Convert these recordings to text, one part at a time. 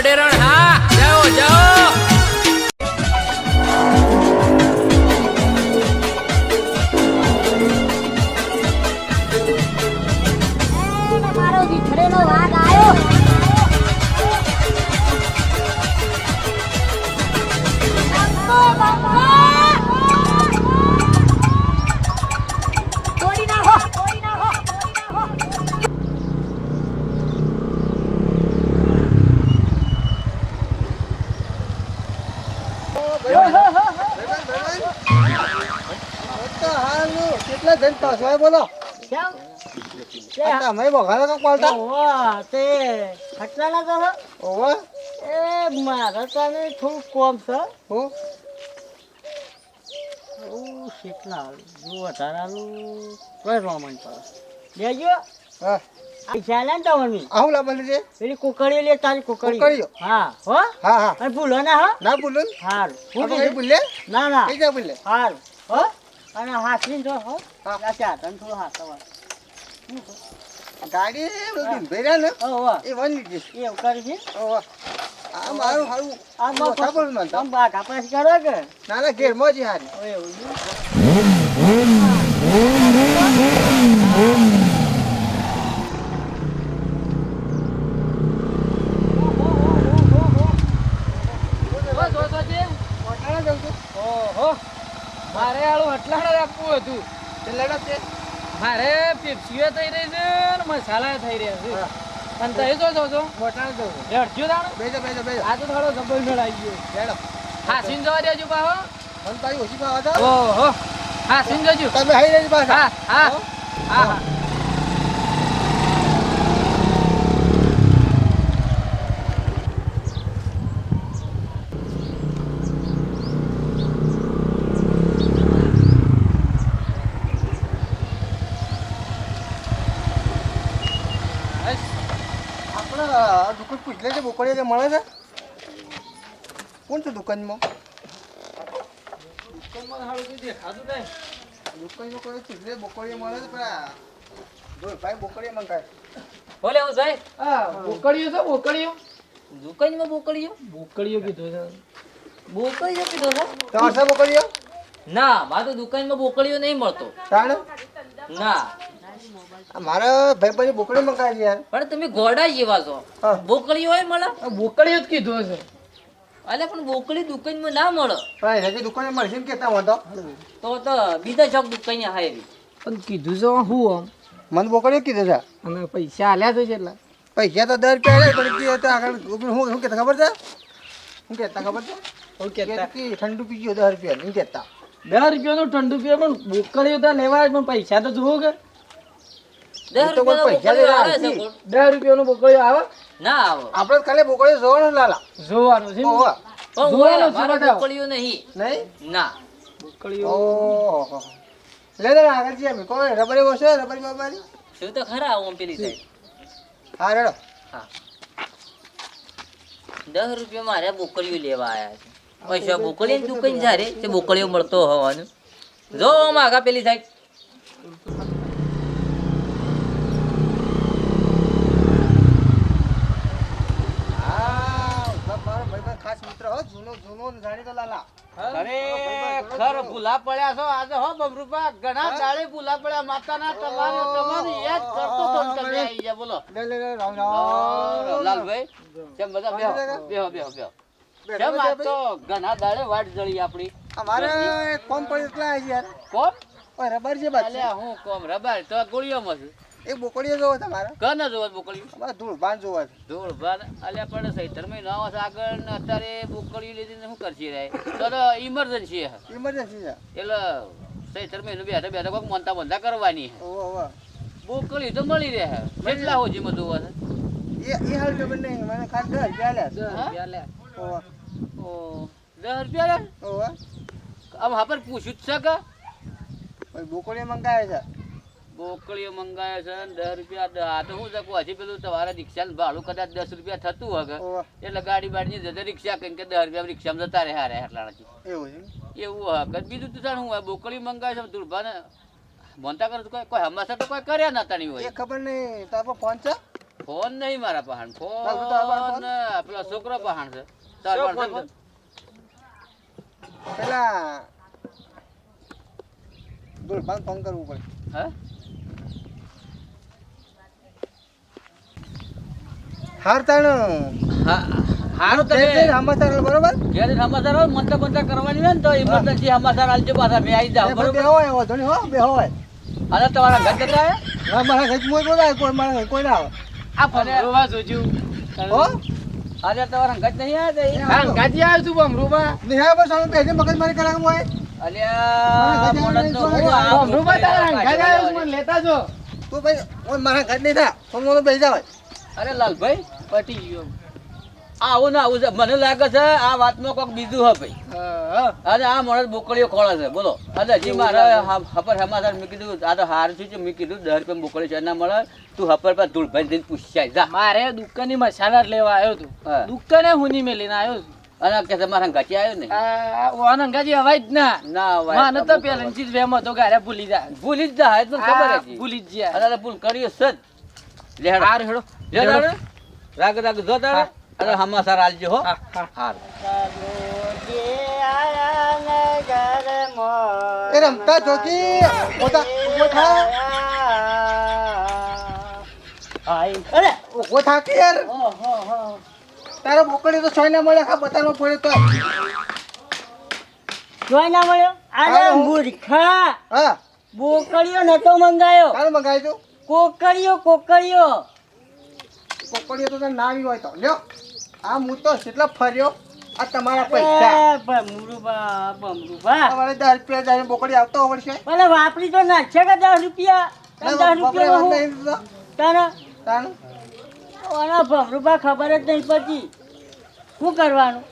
அடையறான் જણ પાછો બોલો. કેમ? તમે બગાડો તો પાલતા ઓવા, તે ખટલા ના કરો ઓવા એ મારે તને થોડું કોમ છે? હું? ઓ શીખલા જો વધારાનું કઈ રોમન પર લેજો. હા. પૈસા લે ને તમને આવું લાવવાનું છે? પેલી કુકડીઓ લે તારી કુકડીઓ? હા હો? હા હા. ભૂલો ના હો? ના બોલું હારું? બોલે ના ના. બોલે હારું. હો? અને હાથની જો હો ચાર તન થોડું હાથ ગાડી બધી ભેરા ને એ વન લીધી એવું કરી છે? આ મારું હારું આ મોટા ખબર ના તમ બા કાપાસ કરો કે? ના ના ઘેર મોજી હારી. એવું છે? મોટાના જાઉં છું ઓહો મારે આળું આપવું હતું? લડત છે? મારે પેપ્સીઓ થઈ રહી છે ને મસાલા થઈ રહ્યા છે. પણ તમે જો જો જો જાઉં છું. અડજો તાણ? બેજો બેજો બેજો આ તો થોડો જબર મેળ આવી ગયો. લેડો હાસીન જવા દેજો પાહો. મન તારી ઓછી પાવા જાવ ઓહો. હાસીન જજો. તમે હાઈ રહી પાછા? હા. હા? હા હા બસ. આપણે આ જે બોકડીઓ કે મળે છે? કોણ છે દુકાનમાં? દુકાનમાં સારું કોઈ દેખાતું નહીં. દુકાનમાં કોઈ પૂછ લે બોકડીઓ મળે છે આ ભાઈ બોકડીએ મંગાય. ભલે હું સાહેબ હા બોકડીઓ છે બોકડીઓ? દુકાનમાં બોકડીઓ? બોકડીઓ કીધું છે. બોકડીઓ કીધો છો? તમારે છે બોકડીઓ? ના મારે તો દુકાનમાં બોકડીઓ નહીં મળતો. ના. મારા ભાઈ ભાઈ બોકડી મંગાવી છે યાર. પણ તમે ગોડા જેવા છો. બોકડી હોય મળે? બોકડી જ કીધું હશે. અલે પણ બોકડી દુકાનમાં ના મળે. ભાઈ હજી દુકાને મળશે ને કેતા વાંધો તો. તો બીજા ચોક દુકાને હાયરી પણ કીધું છે હું આમ. મને બોકડી કીધું છે. અને પૈસા આલ્યા તો એટલા. પૈસા તો દર પહેલે પણ કે તો આગળ હું શું કહેતા ખબર છે? હું કહેતા ખબર છે? હું કે કે ઠંડુ પી ગયો દસ રૂપિયા નહીં કહેતા. દસ રૂપિયાનું ઠંડુ પીએ પણ બોકડીઓ તો લેવાય પણ પૈસા તો જુઓ કે. દસ તો કોઈ આવે આવે? ના આવે. આપણે ખાલી બોકડીઓ જોવાનું લાલા. જોવાનું છે. પણ જોવાનો હોય, છે મારે બતાવો. બોકડીઓ નહીં. નહીં? ના. બોકડીઓ લે લે આગળ જઈએ અમે. કોઈ રબરી વસે રબરી બાબાની શું તો ખરા આવું પેલી સાઈડ. હા રેડો. હા. દસ રૂપિયા મારે બોકડીઓ લેવા આવ્યા છે. પૈસા બોકડીની દુકાન જ્યારે તે બોકડીઓ મળતો હોવાનું. જો આમાં આગા પેલી સાઈડ હા મારો ભાઈબંધ ખાસ મિત્ર હો જૂનો જૂનો ને જાણીતો લાલા અરે ખર ભૂલા પડ્યા છો આજે હો બબરૂપા ઘણા દાડે ભૂલા પડ્યા માતાના તમારે તમારે યાદ કરતો તો તમે આવી ગયા બોલો. લાલભાઈ કેમ બધા બેહો? બેહો બેહો બેહો કેમ આ તો ઘણા દાડે વાટ જળી આપણી? અમારે કોમ પડી એટલા યાર. કોમ? રબર છે બાદ અલ્યા હું કોમ? રબર તો ગોળીઓમાં છું. એક બોકડીઓ જોવો તમારે? કને જોવા બોકડી અમારે ધૂળભાન જોવા છે. ધૂળભાન અલ્યા પણ સૈતર મહિનો આવશે આગળ ને અત્યારે બોકડી લીધી શું કરશી રે? તો તો ઇમરજન્સી હે ઇમરજન્સી છે. એટલે સૈતર મહિનો બેઠા બેઠા કોઈક મનતા બંધા કરવાની ઓહો બોકડી તો મળી રહે. કેટલા હોજીમાં જોવા છે? એ એ હાલ તો નહીં મને ખાસ દસ રૂપિયા લે દસ રૂપિયા લે ઓહો ઓ દસ રૂપિયા લે ઓહો આમ હા પર પૂછ્યું જ છે કે? ઓય મંગાવે છે? બોકડીઓ મંગાવે છે દસ રૂપિયા આ તો હું શકું હજી પેલું તમારા રિક્ષા ભાડું કદાચ દસ રૂપિયા થતું હશે. એટલે ગાડી બાડીની જતા રિક્ષા કઈ કે દસ રૂપિયા રિક્ષામાં જતા રહે હારે એટલાણાથી એવું એવું હક બીજું તું જાણ હું હોય બોકડી મંગાવે છે દુર્ભાને મોનતા કરે કોઈ કોઈ હમાસા તો કોઈ કર્યા નતા નહીં હોય ખબર નહીં તારો ફોન છે? ફોન નહીં મારા પહાણ ફોન પેલો છોકરો પહાણ છે? પેલા દુલ્ફાન ફોન કરવું પડે. હે? હાર તાણ. હા હારું તમે સમાચાર બરોબર? ઘેર સમાચાર હોય મંત્ર મંત્ર કરવાની હોય ને તો ઇમરજન્સી સમાચાર આલજો પાછા મેં આવી જાવ બે બરોબર? હોય હોય ધણી હો બે હોય. અને તમારા ઘર જતા હા? મારા ઘર મોય બોલાય કોઈ મારા કોઈ ના આવે. આ રોવા જોજો. હો? અરે તમારા ઘર નહીં આવે હા ગાજી આવ્યો છું ભમરૂભા નિહાળ બસ હું પહેલી મગજ મારી કરાવું હોય. અલ્યા મોણસનો હું આ ભમરૂભા તારા ઘર આવ્યો છું મને લેતા જો. તું ભાઈ ઓય મારા ઘર નહીં થા સોમનો બેસી જાવ અરે લાલભાઈ પટી ગયો. આવું ના આવું મને લાગે છે આ વાતમાં કોઈક બીજું હે ભાઈ. અને આ માણસ બોકડીઓ ખોળે છે. બોલો. અને હજી મારે હપર સમાચાર મેં કીધું આ તો હાર છું. મેં કીધું દસ રૂપિયા બોકડી છે. ના મળે. તું હપર પર ધૂળભાઈ જઈને પૂછાય જા. મારે દુકાનની મસાલા લેવા આવ્યો તું. દુકાને હુની મેલીને આવ્યો છું. અને કે તમારા ઘટી આવ્યો ને? ઓન અંગાજી અવાજ ના. ના ભાઈ, મને તો પેલા ચીજ વેમો તો ગારે ભૂલી જાય ભૂલી જ જાય તો ખબર હતી ભૂલી જ જાય અરે ભૂલ કર્યો સદ જ. હાર હેડો. લે તારે. રાગ રાગ જો તારે અને હમાસાર આલજો હો. હા હા. હાર. એ રમતા જોકી ઓતા ઊભો થા. અરે ઊભો થા યાર. તારો બોકડી તો સોય ના મળે ખા બતાનો પડે તો. જોઈ ના મળ્યો હાલો. મૂર્ખા હા. બોકડીઓ નતો મંગાયો. તારું મંગાવી તું? કોકડીઓ કોકડીઓ. બોકડીઓ તો તને ના આવી હોય તો. લ્યો. આ હું તો કેટલો ફર્યો આ તમારા પૈસા. ભમરુભા ભમરુભા. તમારે દસ રૂપિયા જાય બોકડી આવતો આવડશે. ભલે વાપરી તો નાખશે કે દસ રૂપિયા? તને દસ રૂપિયા તને? તાણ? ઓના ભમરુભા ખબર જ નહીં પડતી. શું કરવાનું?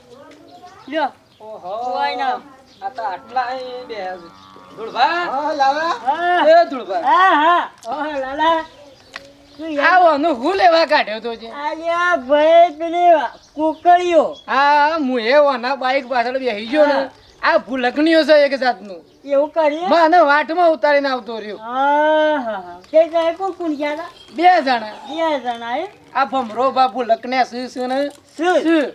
લ્યો. ઓહો ના. આ તો આટલા બે ધૂળભા? હા લાલા. હા. એ ધૂળભા. હા હા. ઓહ લાલા. તું યાર. આ ઓનું હું લેવા કાઢ્યો તો છે? આલ્યા ભાઈ પેલી કોકડીઓ. હા હું એ ઓના બાઈક પાછળ ગયો ને. આ ભૂલકણીઓ છે એક જાતનું. એવું કરીએ? મને વાટમાં ઉતારીને આવતો રહ્યો. હા હા હા તે જાય કોણ કોણ ગયા બે જણા. બે જણા આ ભમરો બા ભૂલકને શું શું ને? શું?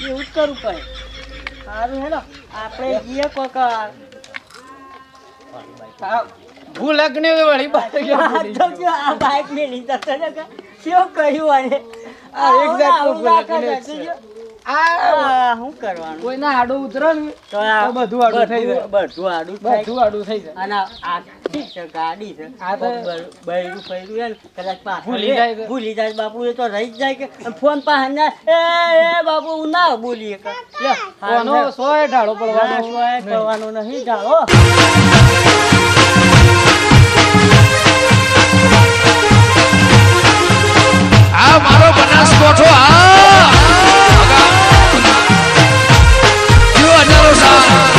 એવું જ કરવું પડે સારું હેલો. આપણે જઈએ કોક આ ભૂલકને વળી બાઈક મેલી જતો ને કે શું કહ્યું આને? આ એક જાતનું છે. આ શું કરવાનું? કોઈના આડું ઉતરો ને તો બધું આડું થઈ જાય. બધું આડું બધું આડું થઈ જાય. અને આ છે ગાડી છે. આ તો- બૈરું ફૈરું હે કદાચ પાછળ ભૂલી જાય ભૂલી જાય બાપુ એ તો રહી જ જાય કે ફોન પાસે ના એ એ બાપુ ના બોલીએ કે. સોય ઢાળો પડવાનો સો કરવાનો નહીં. જાઓ આ મારો બનાસકોઠો આ જો અનારો સાહેબ.